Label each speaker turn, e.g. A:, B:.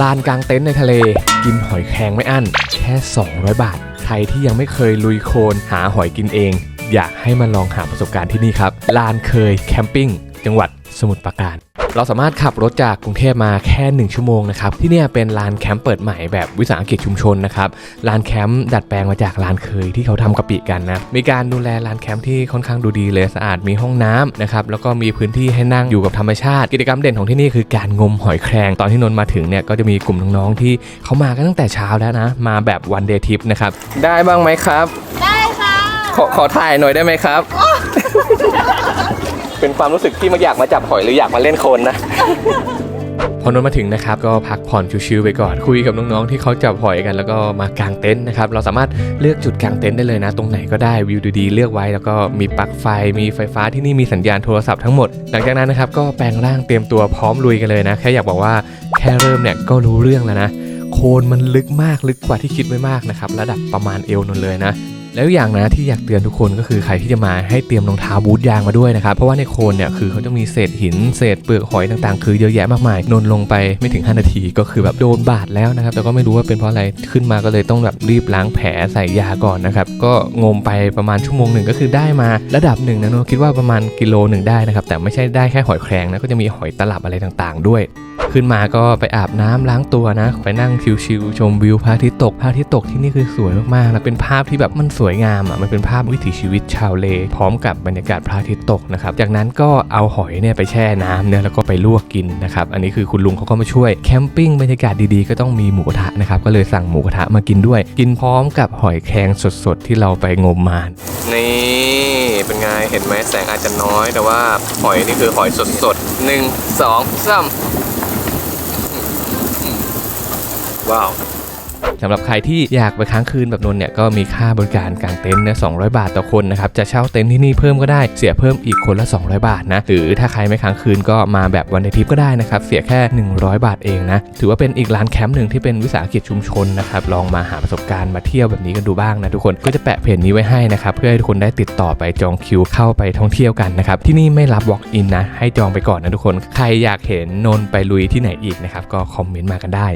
A: ลานกลางเต็นท์ในทะเล กินหอยแครงไม่อั้น แค่ 200 บาท ใครที่ยังไม่เคยลุยโคลนหาหอยกินเอง อยากให้มาลองหาประสบการณ์ที่นี่ครับ ลานเคยแคมปิ้ง จังหวัดสมุทรปราการ เราสามารถขับรถจากกรุงเทพมาแค่ 1 ชั่วโมงนะครับที่เนี่ยเป็นลานแคมป์เปิดใหม่แบบวิสาหกิจชุมชนนะครับลานแคมป์ดัดแปลงมาจากลานเคยที่เขาทำกะปิกันนะมีการดูแลลานแคมป์ที่ค่อนข้างดูดีเลยสะอาดมีห้องน้ำนะครับแล้วก็มีพื้นที่ให้นั่งอยู่กับธรรมชาติ กิจกรรมเด่นของที่นี่คือการงมหอยแครงตอนที่นนท์มาถึงเนี่ยก็จะมีกลุ่มน้องๆที่เขามากันตั้งแต่เช้าแล้วนะ มาแบบวันเดย์ทริปนะครับได้บ้างไหมครับ
B: ได้ค่ะ
A: ขอขอถ่ายหน่อยได้ไหมครับ เป็นความรู้สึกที่มาอยากมาจับหอยหรืออยากมาเล่นโคลนนะ พอนนท์มาถึงนะครับก็พักผ่อนชิวๆไปก่อนคุยกับน้องๆที่เขาจับหอยกันแล้วก็มากางเต็นท์นะครับเราสามารถเลือกจุดกางเต็นท์ได้เลยนะ ตรงไหนก็ได้วิวดีๆเลือกไว้แล้วก็มีปลั๊กไฟมีไฟฟ้าที่นี่มีสัญญาณโทรศัพท์ทั้งหมด หลังจากนั้นนะครับก็แปลงร่างเตรียมตัวพร้อมลุยกันเลยนะแค่อยากบอกว่าแค่เริ่มเนี่ยก็รู้เรื่องแล้วนะโคนมันลึกมากลึกกว่าที่คิดไว้มากนะครับระดับประมาณเอวนนเลยนะ แล้วอย่างนะที่อยากเตือนทุกคนก็คือใครที่จะมาให้เตรียมรองเท้าบูทยางมาด้วยนะครับ เพราะว่าในโคลนเนี่ยคือเขาจะมีเศษหินเศษเปลือกหอยต่างๆ คือเยอะแยะมากมายนนลงไปไม่ถึง 5 นาทีก็คือแบบโดนบาดแล้วนะครับแต่ก็ไม่รู้ว่าเป็นเพราะอะไรขึ้นมาก็เลยต้องแบบรีบล้างแผลใส่ยาก่อนนะครับก็งมไปประมาณชั่วโมงหนึ่งก็คือได้มาระดับหนึ่งนะนนคิดว่าประมาณกิโลหนึ่งได้นะครับแต่ไม่ใช่ได้แค่หอยแครงนะก็จะมีหอยตลับอะไรต่างๆ ด้วย ขึ้นมาก็ไปอาบน้ำล้างตัวนะ ไปนั่งชิวๆชมวิวพระอาทิตย์ตกพระอาทิตย์ตกที่นี่คือสวยมากๆแล้วเป็นภาพที่แบบมันสวยงามอะมันเป็นภาพวิถีชีวิตชาวเล พร้อมกับบรรยากาศพระอาทิตย์ตกนะครับ จากนั้นก็เอาหอยเนี่ยไปแช่น้ำเนี่ยแล้วก็ไปลวกกินนะครับ อันนี้คือคุณลุงเขาก็มาช่วยแคมปิ้งบรรยากาศดีๆ ก็ต้องมีหมูกระทะนะครับ ก็เลยสั่งหมูกระทะมากินด้วย กินพร้อมกับหอยแครงสดๆ ที่เราไปงมมานี่เป็นไง เห็นไหมแสงอาจจะน้อย แต่ว่าหอยนี่คือหอยสดๆหนึ่งสองสามว้าว สำหรับใครที่อยากไปค้างคืนแบบนน์เนี่ยก็มีค่าบริการกางเต็นท์เนี่ย200 บาทต่อคนนะครับจะเช่าเต็นท์ที่นี่เพิ่มก็ได้เสียเพิ่มอีกคนละ 200 บาทนะหรือถ้าใครไม่ค้างคืนก็มาแบบวันเดทริปก็ได้นะครับเสียแค่ 100 บาทเองนะถือว่าเป็นอีกร้านแคมป์หนึ่งที่เป็นวิสาหกิจชุมชนนะครับลองมาหาประสบการณ์มาเที่ยวแบบนี้กันดูบ้างนะทุกคนก็จะแปะเพจนี้ไว้ให้นะครับเพื่อให้ทุกคนได้ติดต่อไปจองคิวเข้าไปท่องเที่ยวกันนะครับที่นี่ไม่รับ walk in นะให้จองไปก่อนนะทุกคน ใครอยากเห็นนนไปลุยที่ไหนอีกนะครับก็คอมเมนต์มากันได้